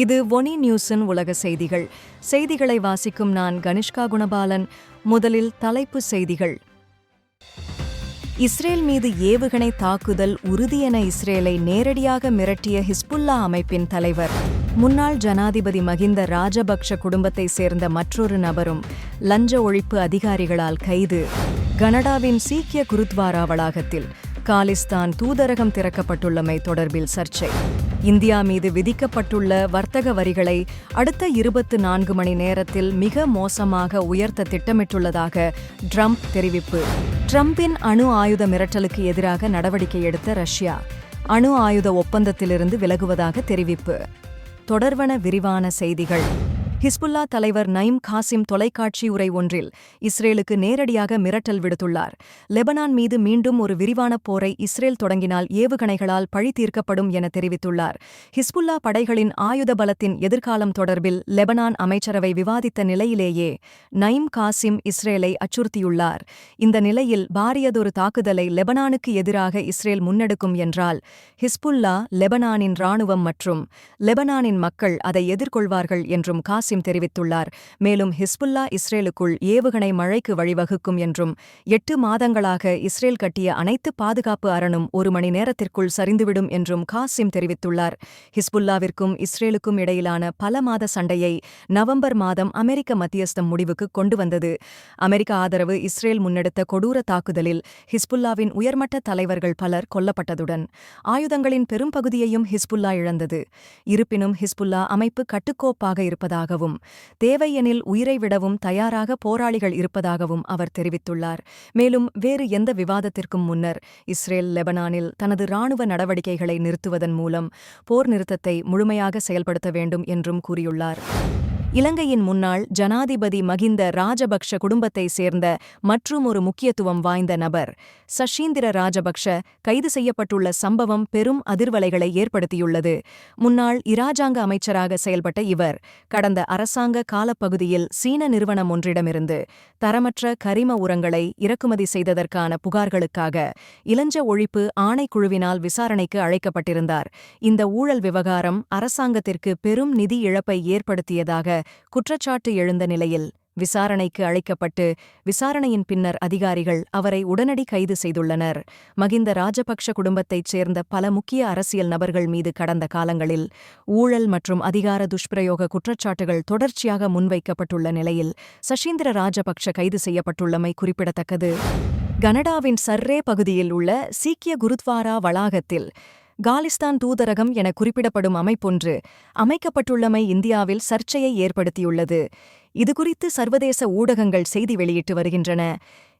இது ஒனி நியூஸின் உலக செய்திகள். செய்திகளை வாசிக்கும் நான் கனிஷ்கா குணபாலன். முதலில் தலைப்பு செய்திகள். இஸ்ரேல் மீது ஏவுகணை தாக்குதல் உறுதி என இஸ்ரேலை நேரடியாக மிரட்டிய ஹிஸ்புல்லா அமைப்பின் தலைவர். முன்னாள் ஜனாதிபதி மகிந்த ராஜபக்ஷ குடும்பத்தை சேர்ந்த மற்றொரு நபரும் லஞ்ச ஒழிப்பு அதிகாரிகளால் கைது. கனடாவின் சீக்கிய குருத்வாரா வளாகத்தில் காலிஸ்தான் தூதரகம் திறக்கப்பட்டுள்ளமை தொடர்பில் சர்ச்சை. இந்தியா மீது விதிக்கப்பட்டுள்ள வர்த்தக வரிகளை அடுத்த இருபத்து நான்கு மணி நேரத்தில் மிக மோசமாக உயர்த்த திட்டமிட்டுள்ளதாக ட்ரம்ப் தெரிவிப்பு. ட்ரம்பின் அணு ஆயுத மிரட்டலுக்கு எதிராக நடவடிக்கை எடுத்த ரஷ்யா. அணு ஆயுத ஒப்பந்தத்திலிருந்து விலகுவதாக தெரிவிப்பு. தொடர்வன விரிவான செய்திகள். ஹிஸ்புல்லா தலைவர் நைம் காசிம் தொலைக்காட்சி உரை ஒன்றில் இஸ்ரேலுக்கு நேரடியாக மிரட்டல் விடுத்துள்ளார். லெபனான் மீது மீண்டும் ஒரு விரிவான போரை இஸ்ரேல் தொடங்கினால் ஏவுகணைகளால் பழி தீர்க்கப்படும் என தெரிவித்துள்ளார். ஹிஸ்புல்லா படைகளின் ஆயுத பலத்தின் எதிர்காலம் தொடர்பில் லெபனான் அமைச்சரவை விவாதித்த நிலையிலேயே நைம் காசிம் இஸ்ரேலை அச்சுறுத்தியுள்ளார். இந்த நிலையில் பாரியதொரு தாக்குதலை லெபனானுக்கு எதிராக இஸ்ரேல் முன்னெடுக்கும் என்றால் ஹிஸ்புல்லா லெபனானின் ராணுவம் மற்றும் லெபனானின் மக்கள் அதை எதிர்கொள்வார்கள் என்றும் காசிம் காசிம் தெரிவித்துள்ளார். மேலும் ஹிஸ்புல்லா இஸ்ரேலுக்குள் ஏவுகணை மழைக்கு வழிவகுக்கும் என்றும் எட்டு மாதங்களாக இஸ்ரேல் கட்டிய அனைத்து பாதுகாப்பு அரணும் ஒரு மணி நேரத்திற்குள் சரிந்துவிடும் என்றும் காசிம் தெரிவித்துள்ளார். ஹிஸ்புல்லாவிற்கும் இஸ்ரேலுக்கும் இடையிலான பல மாத சண்டையை நவம்பர் மாதம் அமெரிக்க மத்தியஸ்தம் முடிவுக்கு கொண்டு வந்தது அமெரிக்க ஆதரவு இஸ்ரேல் முன்னெடுத்த கொடூர தாக்குதலில் ஹிஸ்புல்லாவின் உயர்மட்ட தலைவர்கள் பலர் கொல்லப்பட்டதுடன் ஆயுதங்களின் பெரும்பகுதியையும் ஹிஸ்புல்லா இழந்தது. இருப்பினும் ஹிஸ்புல்லா அமைப்பு கட்டுக்கோப்பாக இருப்பதாகவும் இருப்பதாகவும் தேவையெனில் உயிரை விடவும் தயாராக போராளிகள் இருப்பதாகவும் அவர் தெரிவித்துள்ளார். மேலும் வேறு எந்த விவாதத்திற்கும் முன்னர் இஸ்ரேல் லெபனானில் தனது ராணுவ நடவடிக்கைகளை நிறுத்துவதன் மூலம் போர் நிறுத்தத்தை முழுமையாக செயல்படுத்த வேண்டும் என்றும் கூறியுள்ளார். இலங்கையின் முன்னாள் ஜனாதிபதி மகிந்த ராஜபக்ஷ குடும்பத்தை சேர்ந்த மற்றும் ஒரு முக்கியத்துவம் வாய்ந்த நபர். சஷீந்திர ராஜபக்ஷ கைது செய்யப்பட்டுள்ள சம்பவம் பெரும் அதிர்வலைகளை ஏற்படுத்தியுள்ளது. முன்னாள் இராஜாங்க அமைச்சராக செயல்பட்ட இவர் கடந்த அரசாங்க காலப்பகுதியில் சீன நிறுவனம் ஒன்றிடமிருந்து தரமற்ற கரிம உரங்களை இறக்குமதி செய்ததற்கான புகார்களுக்காக இளஞ்ச ஒழிப்பு ஆணைக்குழுவினால் விசாரணைக்கு அழைக்கப்பட்டிருந்தார். இந்த ஊழல் விவகாரம் அரசாங்கத்திற்கு பெரும் நிதி இழப்பை ஏற்படுத்தியதாக குற்றச்சாட்டு எழுந்த நிலையில் விசாரணைக்கு அழைக்கப்பட்டு விசாரணையின் பின்னர் அதிகாரிகள் அவரை உடனடி கைது செய்துள்ளனர். மகிந்த ராஜபக்ஷ குடும்பத்தைச் சேர்ந்த பல முக்கிய அரசியல் நபர்கள் மீது கடந்த காலங்களில் ஊழல் மற்றும் அதிகார துஷ்பிரயோக குற்றச்சாட்டுகள் தொடர்ச்சியாக முன்வைக்கப்பட்டுள்ள நிலையில் சஷீந்திர ராஜபக்ஷ கைது செய்யப்பட்டுள்ளமை குறிப்பிடத்தக்கது. கனடாவின் சர்ரே பகுதியில் உள்ள சீக்கிய குருத்வாரா வளாகத்தில் காலிஸ்தான் தூதரகம் என குறிப்பிடப்படும் அமைப்பொன்று அமைக்கப்பட்டுள்ளமை இந்தியாவில் சர்ச்சையை ஏற்படுத்தியுள்ளது. இதுகுறித்து சர்வதேச ஊடகங்கள் செய்தி வெளியிட்டு வருகின்றன.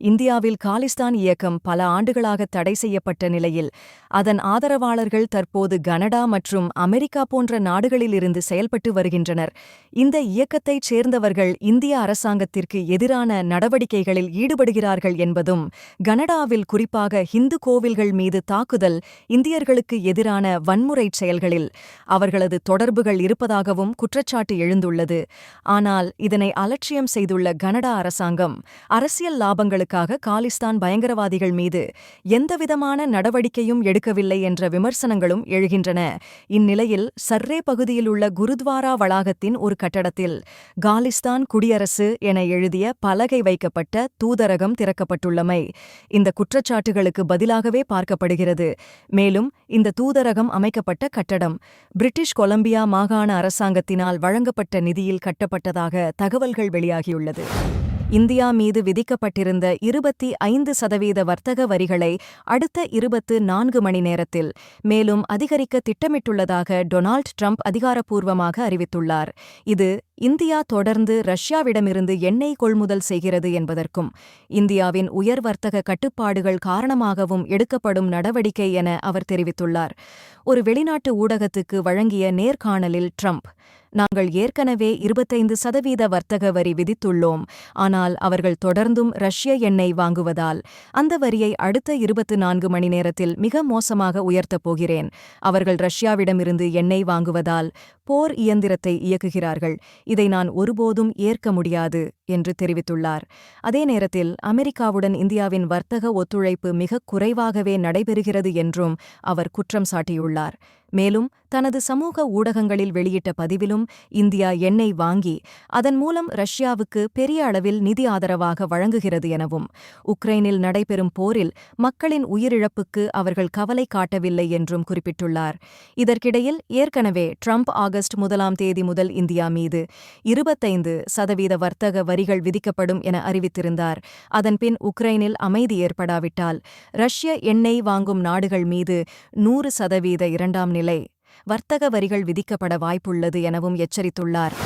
இந்தியாவில் காலிஸ்தான் இயக்கம் பல ஆண்டுகளாக தடை செய்யப்பட்ட நிலையில் அதன் ஆதரவாளர்கள் தற்போது கனடா மற்றும் அமெரிக்கா போன்ற நாடுகளிலிருந்து செயல்பட்டு வருகின்றனர். இந்த இயக்கத்தைச் சேர்ந்தவர்கள் இந்திய அரசாங்கத்திற்கு எதிரான நடவடிக்கைகளில் ஈடுபடுகிறார்கள் என்பதும் கனடாவில் குறிப்பாக ஹிந்து கோவில்கள் மீது தாக்குதல் இந்தியர்களுக்கு எதிரான வன்முறைச் செயல்களில் அவர்களது தொடர்புகள் இருப்பதாகவும் குற்றச்சாட்டு எழுந்துள்ளது. ஆனால் இதன் அலட்சியம் செய்துள்ள கனடா அரசாங்கம் அரசியல் லாபங்களுக்காக காலிஸ்தான் பயங்கரவாதிகள் மீது எந்தவிதமான நடவடிக்கையும் எடுக்கவில்லை என்ற விமர்சனங்களும் எழுகின்றன. இந்நிலையில் சர்ரே பகுதியில் உள்ள குருத்வாரா வளாகத்தின் ஒரு கட்டடத்தில் காலிஸ்தான் குடியரசு என எழுதிய பலகை வைக்கப்பட்ட தூதரகம் திறக்கப்பட்டுள்ளமை இந்த குற்றச்சாட்டுகளுக்கு பதிலாகவே பார்க்கப்படுகிறது. மேலும் இந்த தூதரகம் அமைக்கப்பட்ட கட்டடம் பிரிட்டிஷ் கொலம்பியா மாகாண அரசாங்கத்தினால் வழங்கப்பட்ட நிதியில் கட்டப்பட்டதாக தகவல்கள் வெளியாகியுள்ளது. இந்தியா மீது விதிக்கப்பட்டிருந்த இருபத்தி ஐந்து சதவீத வர்த்தக வரிகளை அடுத்த இருபத்து நான்கு மணி நேரத்தில் மேலும் அதிகரிக்க திட்டமிட்டுள்ளதாக டொனால்ட் ட்ரம்ப் அதிகாரப்பூர்வமாக அறிவித்துள்ளார். இது இந்தியா தொடர்ந்து ரஷ்யாவிடமிருந்து எண்ணெய் கொள்முதல் செய்கிறது என்பதற்கும் இந்தியாவின் உயர் வர்த்தக கட்டுப்பாடுகள் காரணமாகவும் எடுக்கப்படும் நடவடிக்கை என அவர் தெரிவித்துள்ளார். ஒரு வெளிநாட்டு ஊடகத்துக்கு வழங்கிய நேர்காணலில் ட்ரம்ப் நாங்கள் ஏற்கனவே இருபத்தைந்து சதவீத வர்த்தக வரி விதித்துள்ளோம். ஆனால் அவர்கள் தொடர்ந்தும் ரஷ்ய எண்ணெய் வாங்குவதால் அந்த வரியை அடுத்த இருபத்து நான்கு மணி நேரத்தில் மிக மோசமாக உயர்த்தப் போகிறேன். அவர்கள் ரஷ்யாவிடமிருந்து எண்ணெய் வாங்குவதால் போர் இயந்திரத்தை இயக்குகிறார்கள். இதை நான் ஒருபோதும் ஏற்க முடியாது. என்று தெரிவித்துள்ளார். அதே நேரத்தில் அமெரிக்காவுடன் இந்தியாவின் வர்த்தக ஒத்துழைப்பு மிகக் குறைவாகவே நடைபெறுகிறது என்றும் அவர் குற்றம் சாட்டியுள்ளார். மேலும் தனது சமூக ஊடகங்களில் வெளியிட்ட பதிவிலும் இந்தியா எண்ணெய் வாங்கி அதன் மூலம் ரஷ்யாவுக்கு பெரிய அளவில் நிதி ஆதரவாக வழங்குகிறது எனவும் உக்ரைனில் நடைபெறும் போரில் மக்களின் உயிரிழப்புக்கு அவர்கள் கவலை காட்டவில்லை என்றும் குறிப்பிட்டுள்ளார். இதற்கிடையில் ஏற்கனவே ட்ரம்ப் ஆகஸ்ட் முதலாம் தேதி முதல் இந்தியா மீது இருபத்தைந்து சதவீத வர்த்தக வரிகள் விதிக்கப்படும் என அறிவித்திருந்தார். அதன்பின் உக்ரைனில் அமைதி ஏற்படாவிட்டால் ரஷ்ய எண்ணெய் வாங்கும் நாடுகள் மீது நூறு சதவீத இரண்டாம் நிலை வர்த்தக வரிகள் விதிக்கப்பட வாய்ப்புள்ளது எனவும் எச்சரித்துள்ளார்.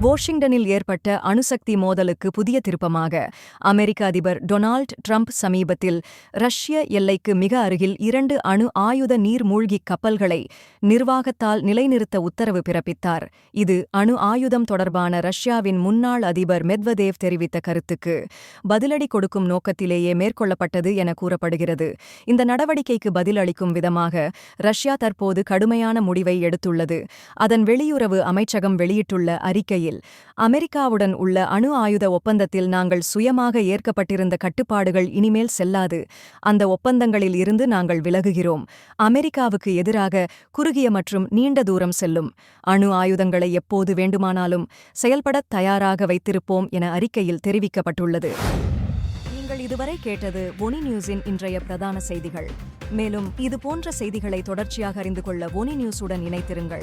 வாஷிங்டனில் ஏற்பட்ட அணுசக்தி மோதலுக்கு புதிய திருப்பமாக அமெரிக்க அதிபர் டொனால்ட் ட்ரம்ப் சமீபத்தில் ரஷ்ய எல்லைக்கு மிக அருகில் இரண்டு அணு ஆயுத நீர்மூழ்கி கப்பல்களை நிர்வாகத்தால் நிலைநிறுத்த உத்தரவு பிறப்பித்தார். இது அணு ஆயுதம் தொடர்பான ரஷ்யாவின் முன்னாள் அதிபர் மெத்வதேவ் தெரிவித்த கருத்துக்கு பதிலடி கொடுக்கும் நோக்கத்திலேயே மேற்கொள்ளப்பட்டது என கூறப்படுகிறது. இந்த நடவடிக்கைக்கு பதிலளிக்கும் விதமாக ரஷ்யா தற்போது கடுமையான முடிவை எடுத்துள்ளது. அதன் வெளியுறவு அமைச்சகம் வெளியிட்டுள்ள அறிக்கையில் அமெரிக்காவுடன் உள்ள அணு ஆயுத ஒப்பந்தத்தில் நாங்கள் சுயமாக ஏற்கப்பட்டிருந்த கட்டுப்பாடுகள் இனிமேல் செல்லாது. அந்த ஒப்பந்தங்களில் இருந்து நாங்கள் விலகுகிறோம். அமெரிக்காவுக்கு எதிராக குறுகிய மற்றும் நீண்ட தூரம் செல்லும். அணு ஆயுதங்களை எப்போது வேண்டுமானாலும் செயல்படத் தயாராக வைத்திருப்போம் என அறிக்கையில் தெரிவிக்கப்பட்டுள்ளது. நீங்கள் இதுவரை கேட்டது ஒனி நியூஸின் இன்றைய பிரதான செய்திகள். மேலும் இது போன்ற செய்திகளை தொடர்ச்சியாக அறிந்து கொள்ள ஒனி நியூஸுடன் இணைத்திருங்கள்